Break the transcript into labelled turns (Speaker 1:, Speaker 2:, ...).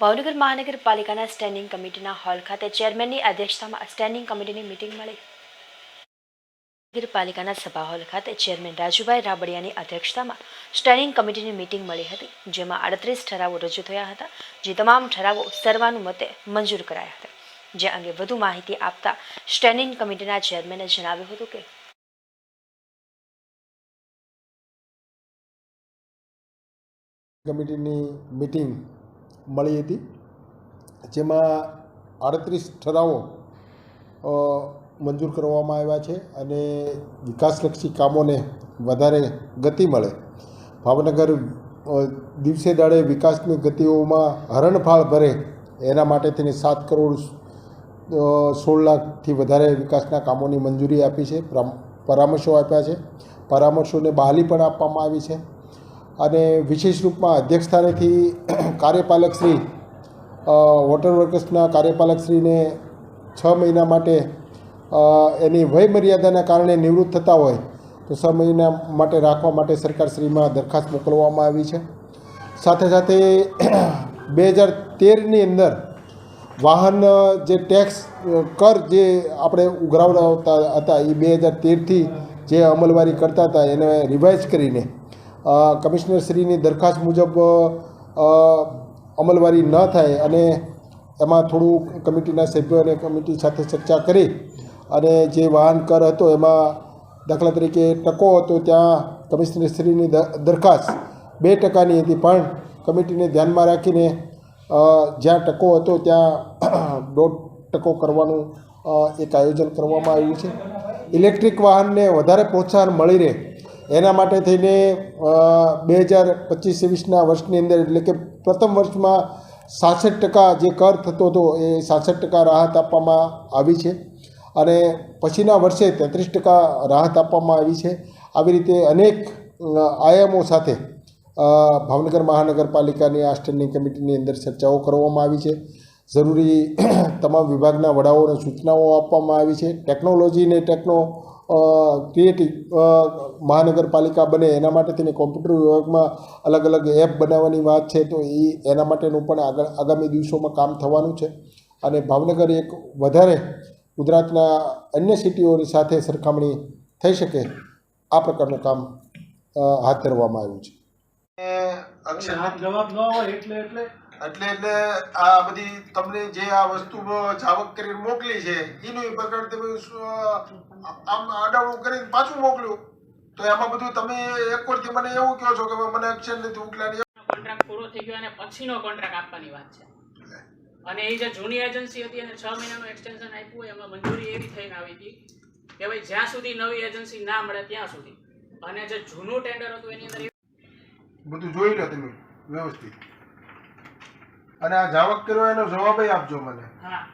Speaker 1: ભાવનગર મહાનગરપાલિકાના સ્ટેન્ડિંગ કમિટીના હોલ ખાતે ચેરમેનની અધ્યક્ષતામાં સ્ટેન્ડિંગ કમિટીની મિટિંગ મળી નગરપાલિકાના સભા હોલ ખાતે ચેરમેન રાજુભાઈ રાબડિયાની અધ્યક્ષતામાં સ્ટેન્ડિંગ કમિટીની મીટિંગ મળી હતી જેમાં આડત્રીસ ઠરાવો રજૂ થયા હતા જે તમામ ઠરાવો સર્વાનુમતે મંજૂર કરાયા હતા જે અંગે વધુ માહિતી આપતા સ્ટેન્ડિંગ કમિટીના ચેરમેને જણાવ્યું હતું કે
Speaker 2: કમિટીની મિટિંગ મળી હતી. જેમાં આડત્રીસ ઠરાવો મંજૂર કરવામાં આવ્યા છે અને વિકાસલક્ષી કામોને વધારે ગતિ મળે. ભાવનગર દિવસે દાડે વિકાસની ગતિઓમાં હરણફાળ ભરે એના માટે તેને સાત કરોડ સોળ લાખથી વધારે વિકાસના કામોની મંજૂરી આપી છે, પરામ- પરામર્શો આપ્યા છે. પરામર્શોને બહાલી પણ આપવામાં આવી છે. અને વિશેષ રૂપમાં અધ્યક્ષસ્થાનેથી કાર્યપાલક શ્રી વોટર વર્કર્સના કાર્યપાલક શ્રીને છ મહિના માટે એની વય મર્યાદાના કારણે નિવૃત્ત થતા હોય, તો છ મહિના માટે રાખવા માટે સરકારશ્રીમાં દરખાસ્ત મોકલવામાં આવી છે. સાથે સાથે બે હજાર તેરની અંદર વાહન જે ટેક્સ કર જે આપણે ઉઘરાવતા હતા, એ બે હજાર તેરથી જે અમલવારી કરતા હતા, એને રિવાઇઝ કરીને કમિશનરશ્રીની દરખાસ્ત મુજબ અમલવારી ન થાય અને એમાં થોડું કમિટીના સભ્યો અને કમિટી સાથે ચર્ચા કરી અને જે વાહન કર હતો એમાં દાખલા તરીકે ટકો હતો, ત્યાં કમિશનરશ્રીની શ્રીની દરખાસ્ત બે ટકાની હતી. પણ કમિટીને ધ્યાનમાં રાખીને જ્યાં ટકો હતો ત્યાં દોઢ ટકો કરવાનું એક આયોજન કરવામાં આવ્યું છે. ઇલેક્ટ્રિક વાહનને વધારે પ્રોત્સાહન મળી રહે એના માટે થઈને બે હજાર પચીસ છવ્વીસના વર્ષની અંદર, એટલે કે પ્રથમ વર્ષમાં સાસઠ ટકા જે કર થતો હતો, એ સાસઠ ટકા રાહત આપવામાં આવી છે. અને પછીના વર્ષે તેત્રીસ ટકા રાહત આપવામાં આવી છે. આવી રીતે અનેક આયામો સાથે ભાવનગર મહાનગરપાલિકાની આ સ્ટેન્ડિંગ કમિટીની અંદર ચર્ચાઓ કરવામાં આવી છે. જરૂરી તમામ વિભાગના વડાઓને સૂચનાઓ આપવામાં આવી છે. ટેકનોલોજીને ટેકનો ક્રિએટિવ મહાનગરપાલિકા બને એના માટે તેને કોમ્પ્યુટર વિભાગમાં અલગ અલગ એપ બનાવવાની વાત છે તો એ એના માટેનું પણ આગળ આગામી દિવસોમાં કામ થવાનું છે. અને ભાવનગર એક વધારે ગુજરાતના અન્ય સિટીઓની સાથે સરખામણી થઈ શકે આ પ્રકારનું કામ હાથ ધરવામાં આવ્યું છે.
Speaker 3: જવાબ ન હોય એટલે એટલે
Speaker 4: એટલે એટલે આ બધી તમને જે આ વસ્તુ જાવક કરીને મોકલી છે એનું પ્રકાર તમે આમ આડાવડું કરીને પાછું મોકલ્યું. તો એમાં બધું તમે એક વર્ષથી મને એવું કહો છો કે મને એક્શન નથી ઉકલાની.
Speaker 5: કોન્ટ્રાક્ટ પૂરો થઈ ગયો અને પછીનો કોન્ટ્રાક્ટ આપવાની વાત છે. અને એ જે જૂની એજન્સી હતી અને છ મહિનાનું એક્સટેન્શન આપ્યું એમાં મંજૂરી એવી થઈને આવી હતી કે ભાઈ જ્યાં સુધી નવી એજન્સી ના મળે ત્યાં સુધી. અને જે જૂનું ટેન્ડર હતું એની અંદર
Speaker 4: બધું જોઈ લો તમે વ્યવસ્થિત. અને આ જાવક કર્યો એનો જવાબ આપજો મને.
Speaker 5: હા.